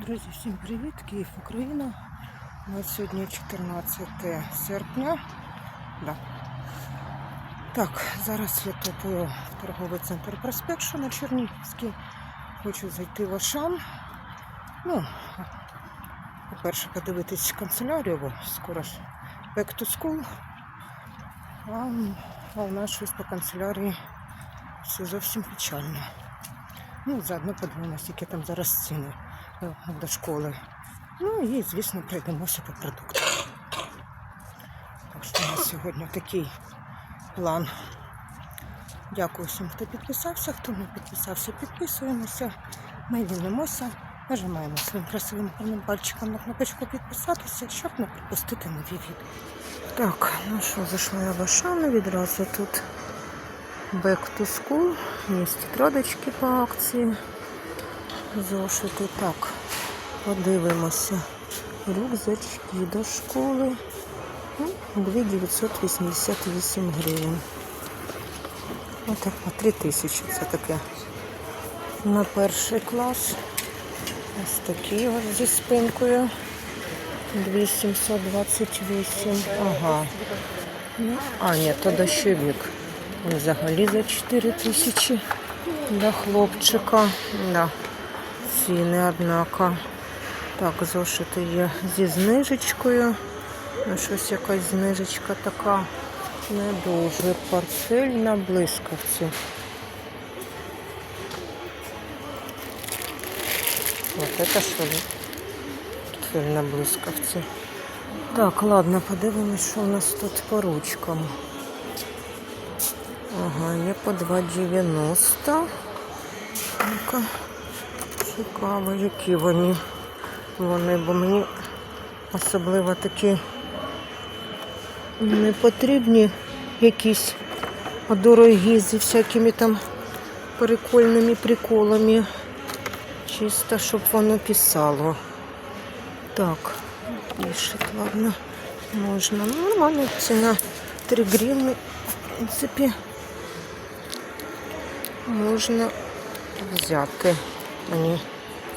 Друзі, всім привіт! Київ, Україна. У нас сьогодні 14 серпня. Да. Так, зараз я топаю в торговий центр Проспект на Чернігівській. Хочу зайти в Ашан. Ну, по-перше, подивитись канцелярію, бо скоро ж back to school. А, а у нас щось по канцелярії все зовсім печально. Ну, заодно подивимося, які там зараз ціни до школи. Ну і, звісно, пройдемося по продуктах. Так що у нас сьогодні такий план. Дякую всім, хто підписався. Хто не підписався, підписуємося. Ми ділимося. Нажимаємо своїм красивим гарним пальчиком на кнопочку підписатися, щоб не пропустити нові відео. Так, ну що, зайшла я в Ашану відразу тут. Back to school. Є тетрадочки по акції. Зошити. Так, подивимося. Рюкзачки до школи. Ну, 2988 гривень. Отак по 3 тисячі. Це таке на перший клас. Ось такі ось зі спинкою. 2728. Ага. Ну, а, ні, то дощовик. Взагалі за 4 тисячі для хлопчика. Да. Ціни, однако. Так, зошити є зі знижечкою. Ну, щось якась знижечка така не дуже. Портфель на блискавці. Вот это що? Портфель на блискавці. Так, ладно, подивимось, що у нас тут по ручкам. Ага, є по 2,90. Ну-ка, цікаво, які вони. Вони, бо мені особливо такі не потрібні якісь дорогі зі всякими там прикольними приколами. Чисто, щоб воно писало. Так, пишет, ладно, можна. Нормальна ціна 3 гривни, в принципі, можна взяти. Вони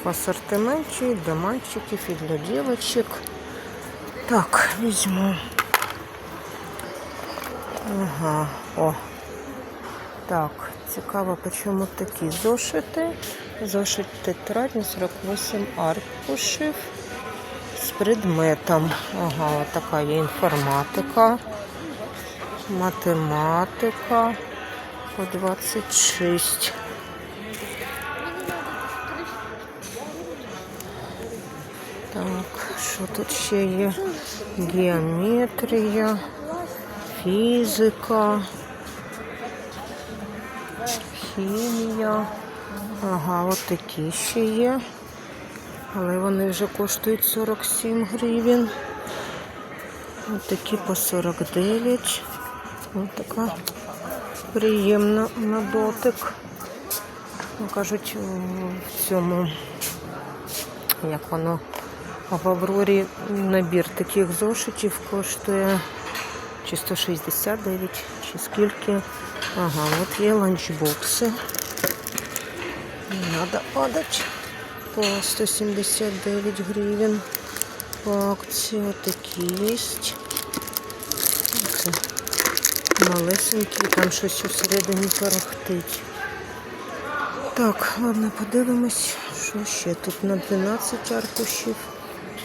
в асортименті для мальчиків, і для дівчаток. Так, візьму. Ага, о. Так, цікаво, чому такі зошити. Зошит тетрадні 48 аркушів з предметом. Ага, така є інформатика, математика по 26. Так, що тут ще є? Геометрія, фізика, хімія. Ага, от такі ще є. Але вони вже коштують 47 гривень. Ось такі по 49. Ось така приємна на дотик. Ну, кажуть, в цьому, як воно, в Аврорі набір таких зошитів коштує чи 169, чи скільки. Ага, от є ланчбокси. Не треба падати по 179 гривень по акції. Ось такі є. Це малесенькі, там щось усередині тарахтить. Так, ладно, подивимось, що ще тут на 12 аркушів.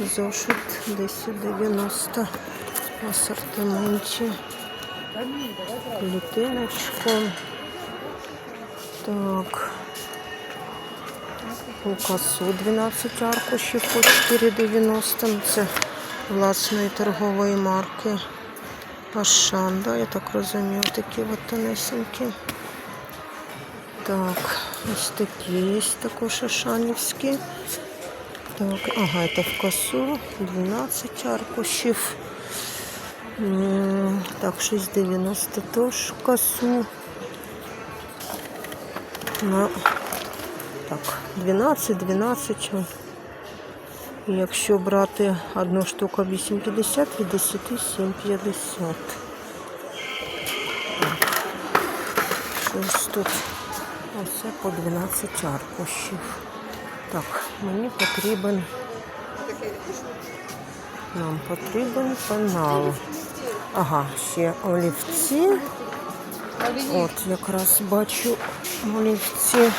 Зошит 1090 в асортименті. Клітиночку. Так. У касу 12 аркушів по 4,90. Ну, Це власної торгової марки. Ашан, да, я так розумію, такі от тонесенькі. Так, ось такі є також ашанівські. Так, ага, це в касу 12 аркушів. Так, 6,90 теж в касу. Ну, так, 12, 12. І Якщо брати одну штуку 8,50, від 10 7,50. Так. Щось тут. Оце по 12 аркушів. Так, мені потрібен. Нам потрібен пенал. Ага, ще олівці. От якраз бачу олівці.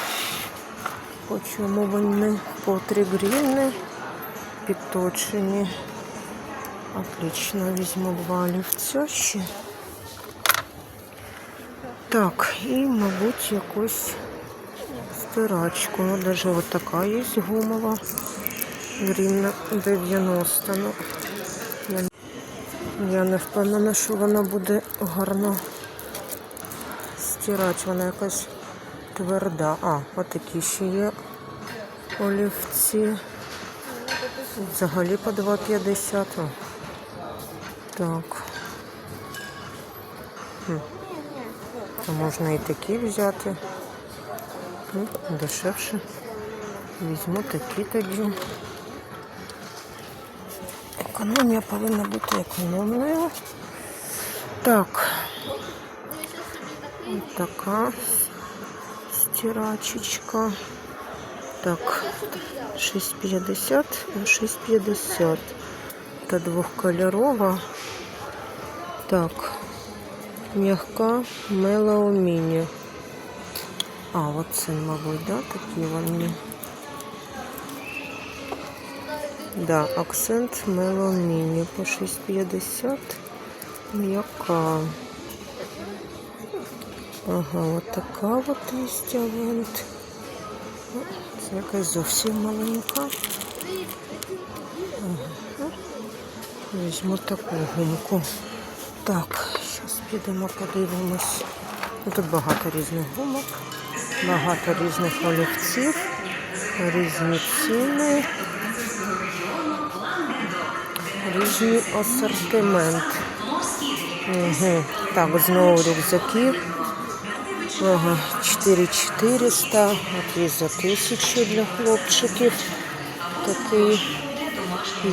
По чому вони по три гривни підточені. Отлично, візьму два олівця ще. Так, і, мабуть, якусь стирачку. Ну, даже вот така є гумова. Гривна 90. Ну, я, не впевнена, що вона буде гарно стирати. Вона якась тверда. А, отакі ще є олівці. Взагалі по 2,50. Так. Хм. Можна і такі взяти. Ну, дешевше. Візьму такі тоді. Економія повинна бути економною. Так. Ось така стирачечка. Так, 6,50 6,50. Та двохкольорова. Так, м'яка мелауміні. А, от це, мабуть, да, такі вони. Да, акцент меломіні по 6,50. М'яка. Ага, от така от є авент. Ну, Це якась зовсім маленька. Ага. Візьму таку гумку. Так, зараз підемо подивимось. Ну, Тут багато різних гумок, багато різних олівців, різні ціни, різний асортимент. Угу. Так, знову рюкзаки. Ага, 4400, от є за 1000 для хлопчиків. Такий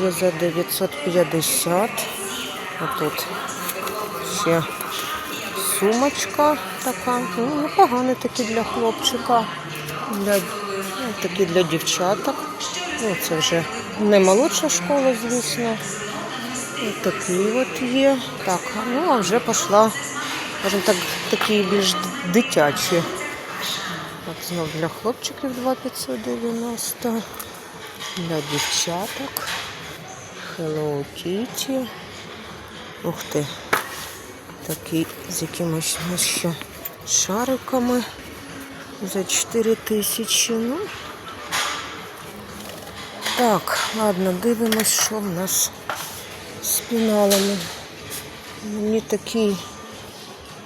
є за 950. А тут ще сумочка така. Ну, непоганий такий для хлопчика. Для, ну, такі для дівчаток. Ну, це вже не молодша школа, звісно. Ось такий от є. Так, ну а вже пішла, скажімо так, такі більш дитячі. От знов для хлопчиків 2590. Для дівчаток. Hello Kitty. Ух ти. Такий з якимось ну, ще шариками за 4 тисячі. Ну. Так, ладно, дивимось, що в нас з піналами. Мені такий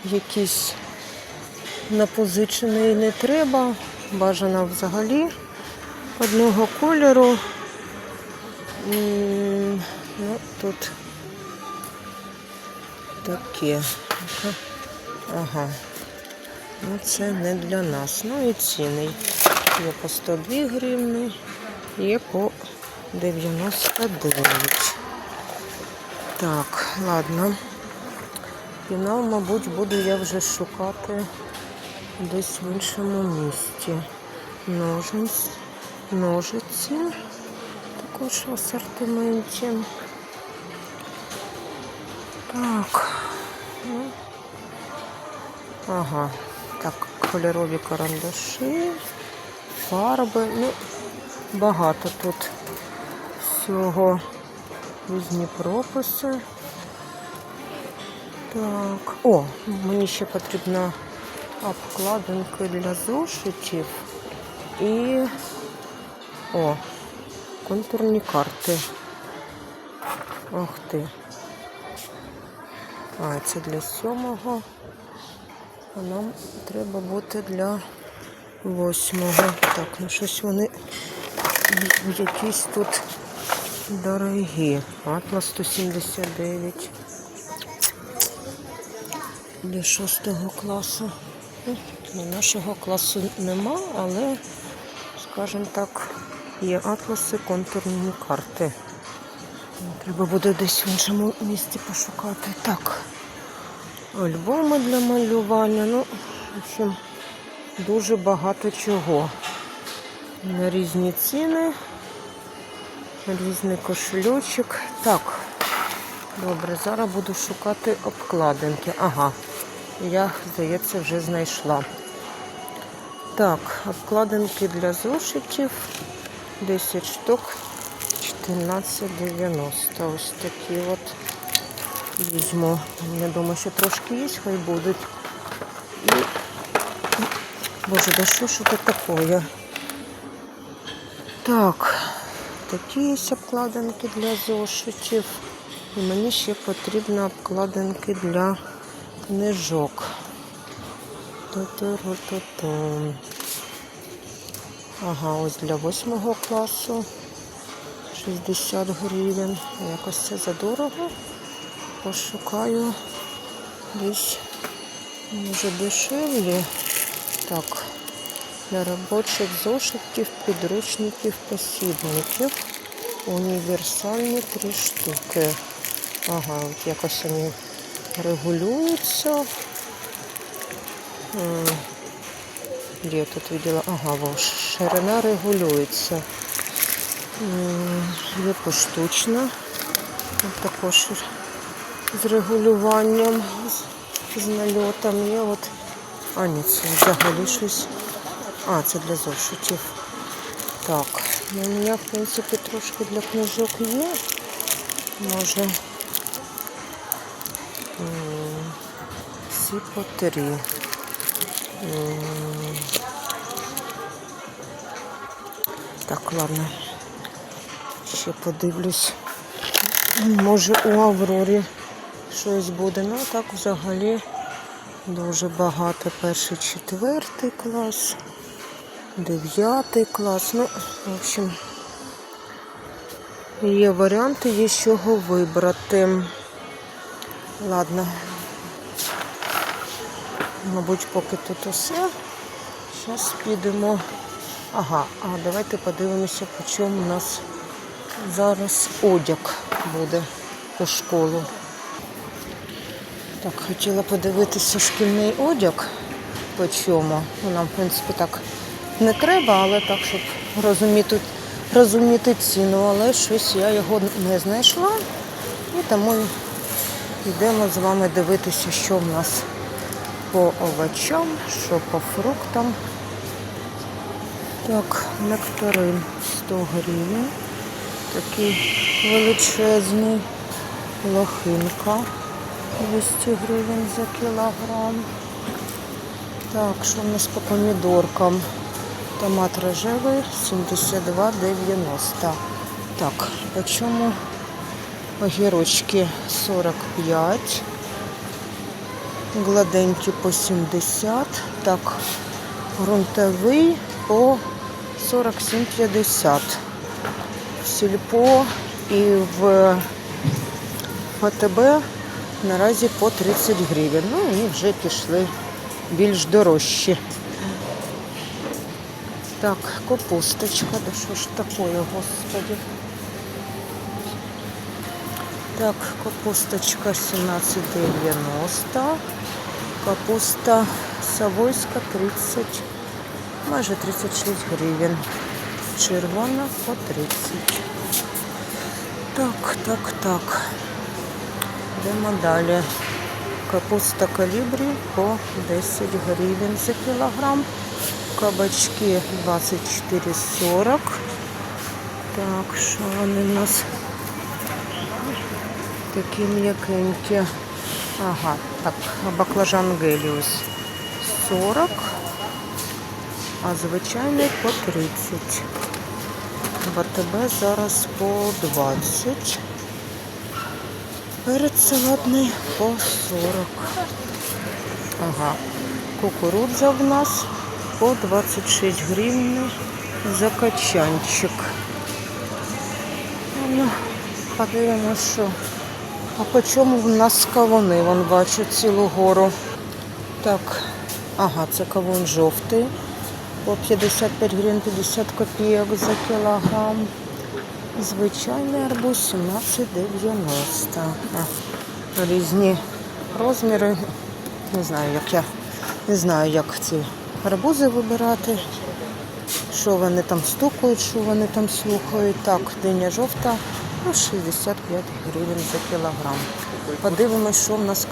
якийсь напозичений не треба. Бажано взагалі одного кольору. Ну, тут таке. Ага. Ну, це не для нас. Ну і ціни. Є по 102 гривні, є по 99. Так, ладно. Фінал, мабуть, буду я вже шукати десь в іншому місці. Ножниць, ножиці також в асортименті. Так. Ага. Так, кольорові карандаші, фарби. Ну, багато тут всього. Різні прописи. Так. О, мені ще потрібна обкладинка для зошитів і о, контурні карти. Ох ти. А, це для сьомого. А нам треба бути для восьмого. Так, ну щось вони якісь тут дорогі. Атлас 179. Для шостого класу. Ну, для нашого класу нема, але, скажімо так, є атласи, контурні карти. Треба буде десь в іншому місці пошукати. Так. Альбоми для малювання. Ну, в общем, дуже багато чого. На різні ціни. Різний кошельочок. Так, добре, зараз буду шукати обкладинки. Ага, я, здається, вже знайшла. Так, обкладинки для зошитів. 10 штук 14,90. Ось такі от візьму. Я думаю, що трошки є, хай будуть. І... Боже, да що ж це таке? Так, такі є обкладинки для зошитів. І мені ще потрібні обкладинки для книжок. Ага, ось для восьмого класу 60 гривень. Якось це задорого. Пошукаю десь може дешевле. Так, для робочих зошитків, підручників, посібників. Універсальні три штуки. Ага, от якось вони регулюються. Де я тут видела? Ага, во, ширина регулюється. Є поштучна. Також з регулюванням, з, нальотом. Є от. А, ні, це взагалі щось. А, це для зошитів. Так, ну, у мене, в принципі, трошки для книжок є. Може. Всі по три. Так, ладно. Ще подивлюсь. Може у Аврорі щось буде. Ну так взагалі дуже багато. Перший, четвертий клас, дев'ятий клас. Ну, в общем, є варіанти, є з чого вибрати. Ладно. Мабуть, поки тут усе. Зараз підемо. Ага, а давайте подивимося, по чому у нас зараз одяг буде по школу. Так, хотіла подивитися шкільний одяг по чому. Ну, нам, в принципі, так не треба, але так, щоб розуміти, розуміти ціну. Але щось я його не знайшла. І тому йдемо з вами дивитися, що в нас по овочам, що по фруктам. Так, нектарин 100 гривень. Такий величезний лохинка 200 гривень за кілограм. Так, що в нас по помідоркам? Томат рожевий 72,90. Так, по чому огірочки 45. Гладенькі по 70. Так, грунтовий по 47,50. В сільпо і в ФТБ наразі по 30 гривень. Ну і вже пішли більш дорожчі. Так, капусточка, да що ж таке, господи. Так, капусточка 17,90. Капуста Савойська 30, майже 36 гривень. Червона по 30. Так, так, так. Йдемо далі. Капуста калібрі по 10 гривень за кілограм. Кабачки 24,40. Так, що вони у нас такі м'якенькі. Ага, так, баклажан геліус 40, а звичайний по 30. В АТБ зараз по 20. Перець салатний по 40. Ага. Кукурудза в нас по 26 гривень за качанчик. Ну, подивимося, що. А по чому в нас кавуни? Вон бачу цілу гору. Так, ага, це кавун жовтий. По 55 гривень 50 копійок за кілограм. Звичайний арбуз 17,90. Різні розміри. Не знаю, як я не знаю, як ці арбузи вибирати. що вони там стукають, що вони там слухають. Так, диня жовта, ну 65 гривень за кілограм. Подивимось, що в нас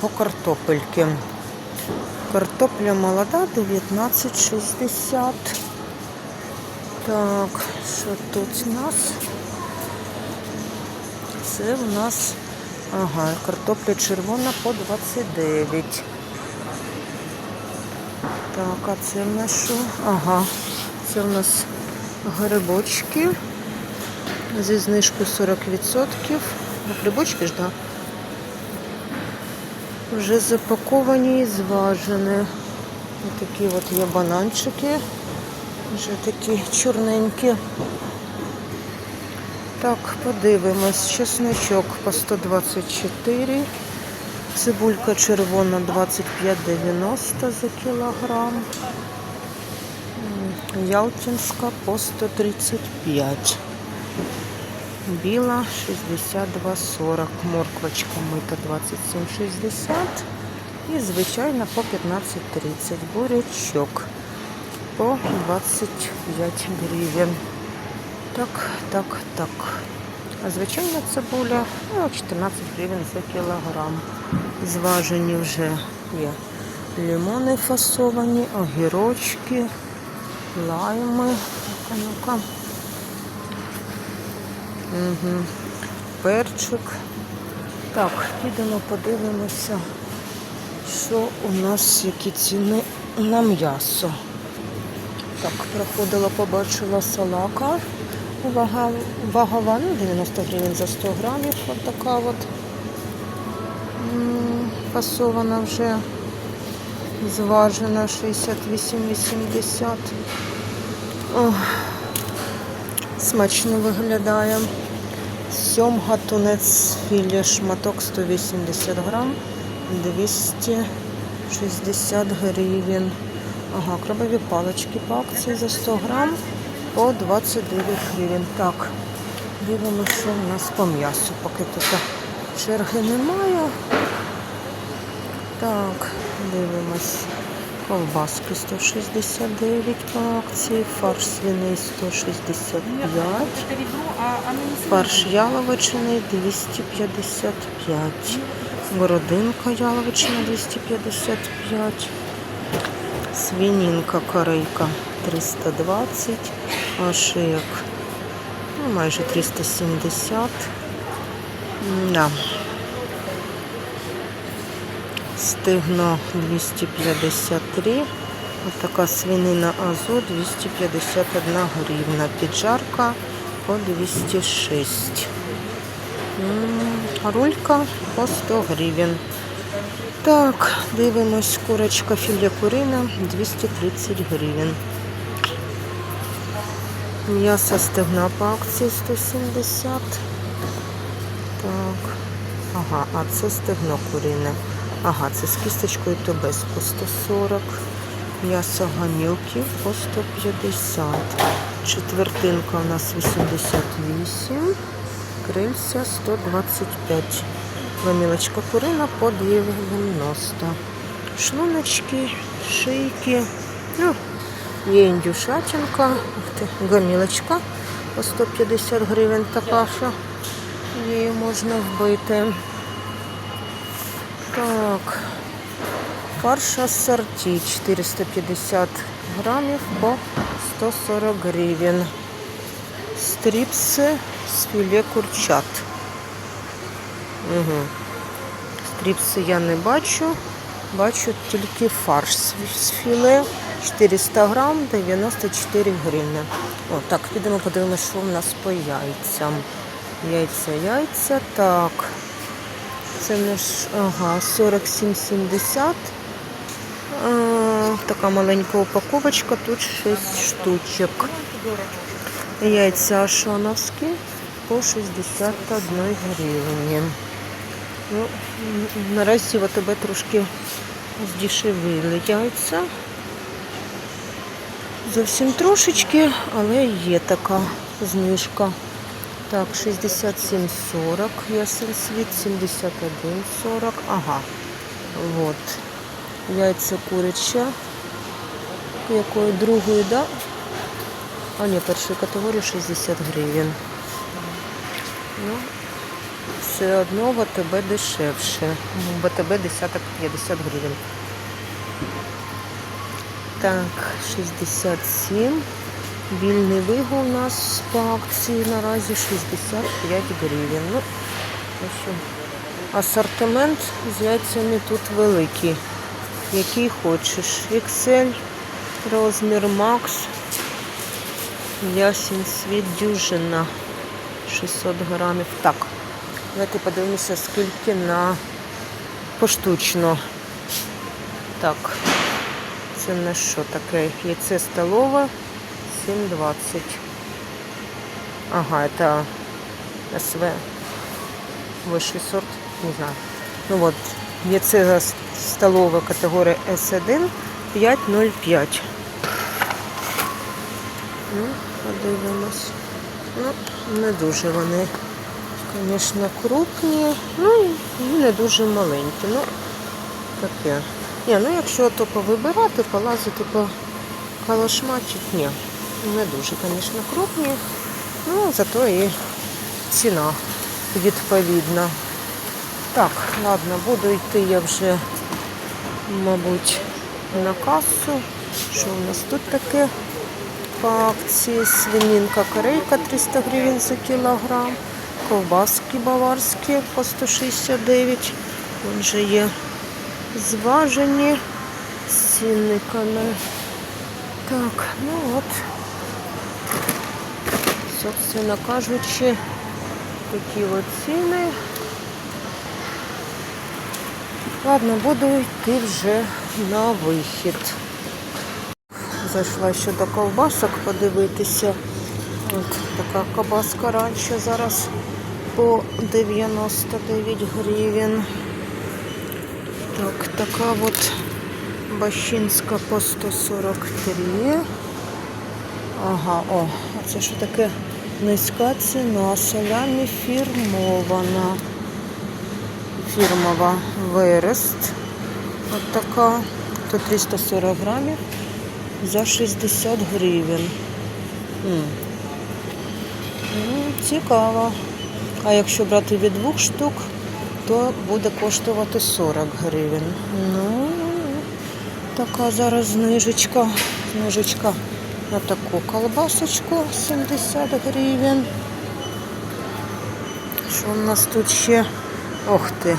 по картопельки. Картопля молода 19,60. Так, що тут у нас? Це в нас ага, картопля червона по 29. Так, а це в нас що? Ага, це в нас грибочки зі знижкою 40%. Ну, грибочки ж, так? Вже запаковані і зважені. Ось такі от є бананчики. Вже такі чорненькі. Так, подивимось. Чесночок по 124. Цибулька червона 25,90 за кілограм. Ялтинська по 135. Біла 62,40. Морквочка мита 27,60. І звичайна по 15,30. Бурячок по 25 гривень. Так, так, так. А звичайна цибуля ну, 14 гривень за кілограм. Зважені вже є лимони фасовані, огірочки, лайми. Ну-ка, ну-ка. Угу. Перчик. Так, підемо подивимося, що у нас, які ціни на м'ясо. Так, проходила, побачила салака. Вага, вагова, ну, 90 гривень за 100 грамів. От така от фасована вже зважена 68,80. Ох, Смачно виглядає. Сьомга тунець філе шматок 180 грам, 260 гривень. Ага, крабові палички по акції за 100 грам по 29 гривень. Так, дивимося, що в нас по м'ясу. Поки тут черги немає. Так, дивимось. Ковбаски 169 по акції, фарш свиний 165, фарш яловичини 255, городинка яловичина 255, свинінка корейка 320, а шиyak ну, майже 370. Да. Стегно 253. Ось така свинина Азо 251 гривна. Піджарка по 206. Рулька по 100 гривень. Так, дивимось, курочка філе курина 230 гривень. М'ясо стегна по акції 170. Так. Ага, а це стегно курине. Ага, це з кісточкою то по 140. М'ясо гамілки по 150. Четвертинка у нас 88. Крильця 125. Гамілочка курина по 290. Шлуночки, шийки. Ну, є індюшатинка. Гамілочка по 150 гривень така, що її можна вбити. Так, фарш ассорті 450 грамів по 140 гривень. Стріпси з філе курчат. Угу. Стріпси я не бачу. Бачу тільки фарш з філе 400 грам 94 гривні. О, так, підемо подивимося, що в нас по яйцям. Яйця, яйця, так. Це в нас, ага, 47,70. Така маленька упаковочка, тут 6 штучок. Яйця ашоновські по 61 гривні. Ну, наразі в тебе трошки здешевили яйця. Зовсім трошечки, але є така знижка. Так, 67,40 ясен світ, 71,40. Ага. Вот. Яйця куряча. Якої другої, да? А ні, першої категорії 60 гривень. Ну, все одно в АТБ дешевше. В АТБ десяток 50 гривень. Так, 67. Вільний вигул у нас по акції наразі 65 гривень. Ну, общем, асортимент з яйцями тут великий. Який хочеш. XL, розмір Max, ясень світ дюжина 600 грамів. Так, давайте подивимося, скільки на поштучно. Так, це на що таке? Яйце столове 7,20. Ага, это СВ высший сорт, не знаю. Ну вот, яйце столова категорія S1 5,05. Ну, подивимось. Ну, не дуже вони, звісно, крупні, ну і не дуже маленькі. Ну, таке. Ні, ну якщо то повибирати, полазити по калашматчик, ні. Не дуже, звісно, крупні. Ну, зато і ціна відповідна. Так, ладно, буду йти я вже, мабуть, на касу. Що у нас тут таке по акції? Свинінка корейка 300 гривень за кілограм. Ковбаски баварські по 169. Вон же є зважені з цінниками. Так, ну от, собственно кажучи, такі от ціни. Ладно, буду йти вже на вихід. Зайшла ще до ковбасок подивитися. От така ковбаска раніше зараз по 99 гривень. Так, така от Бащинська по 143. Ага, о, а це що таке низька ціна, салямі фірмована. Фірмова Верест. От така. То 340 грамів за 60 гривень. М. Ну, цікаво. А якщо брати від двох штук, то буде коштувати 40 гривень. Ну, така зараз знижечка. Знижечка на таку колбасочку 70 гривень. Що у нас тут ще? Ох ти.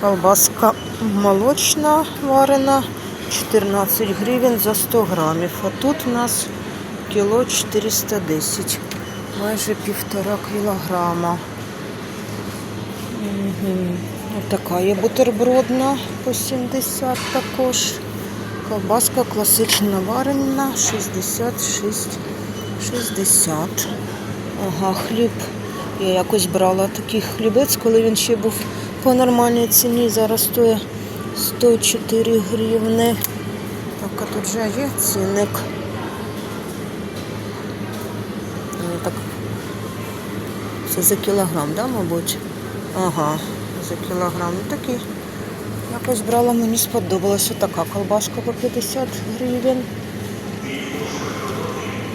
Колбаска молочна варена 14 гривень за 100 грамів. А тут у нас кіло 410. Майже півтора кілограма. Ось така є бутербродна по 70 також. Колбаска класична варена 66 60. Ага, хліб. Я якось брала такий хлібець, коли він ще був по нормальній ціні. Зараз стоїть 104 гривни. Так, а тут вже є цінник. Ну, так. Це за кілограм, да, мабуть? Ага, за кілограм. Ну такий. Якось брала, мені сподобалася така колбаска по 50 гривень.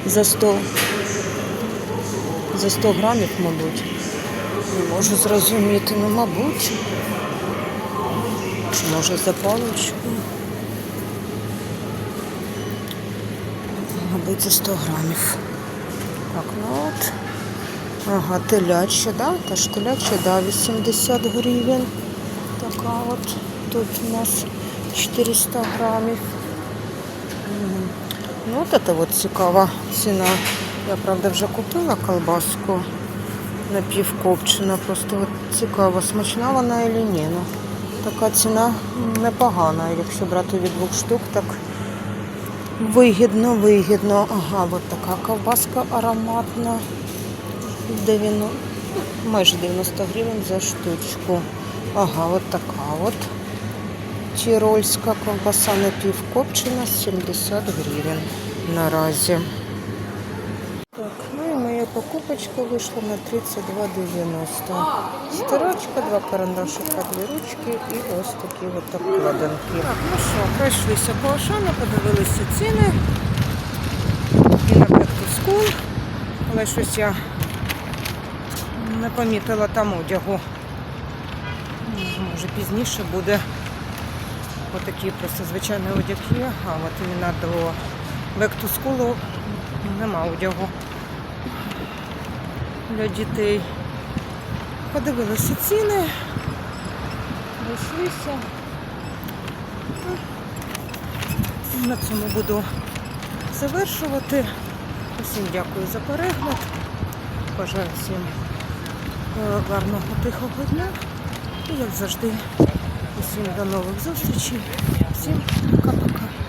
За 100. За 100 грамів, мабуть. Не можу зрозуміти, ну, мабуть. Чи може за паличку? Мабуть, за 100 грамів. Так, ну от. Ага, теляча, да? Та ж теляча, да, 80 гривень. Така от. Тут у нас 400 грамів. Ну, от це от цікава ціна. Я, правда, вже купила колбаску напівкопчена. Просто от цікаво, смачна вона чи ні. Ну, така ціна непогана. Якщо брати від двох штук, так вигідно, вигідно. Ага, от така ковбаска ароматна. 90, майже 90 гривень за штучку. Ага, от така от. Тірольська ковбаса напівкопчена 70 гривень наразі. Так, ну і моя покупочка вийшла на 32,90. Старочка, два карандашика, дві ручки і ось такі от обкладинки. Так, ну що, пройшлися по Ашану, подивилися ціни. І на Петрівську school, але щось я не помітила там одягу. Може пізніше буде отакий просто звичайний одяг є, а от іменно до back to school нема одягу для дітей. Подивилися ціни, розійшлися. На цьому буду завершувати. Усім дякую за перегляд. Бажаю всім гарного тихого дня. І як завжди, усім до нових зустрічей. Всім пока-пока.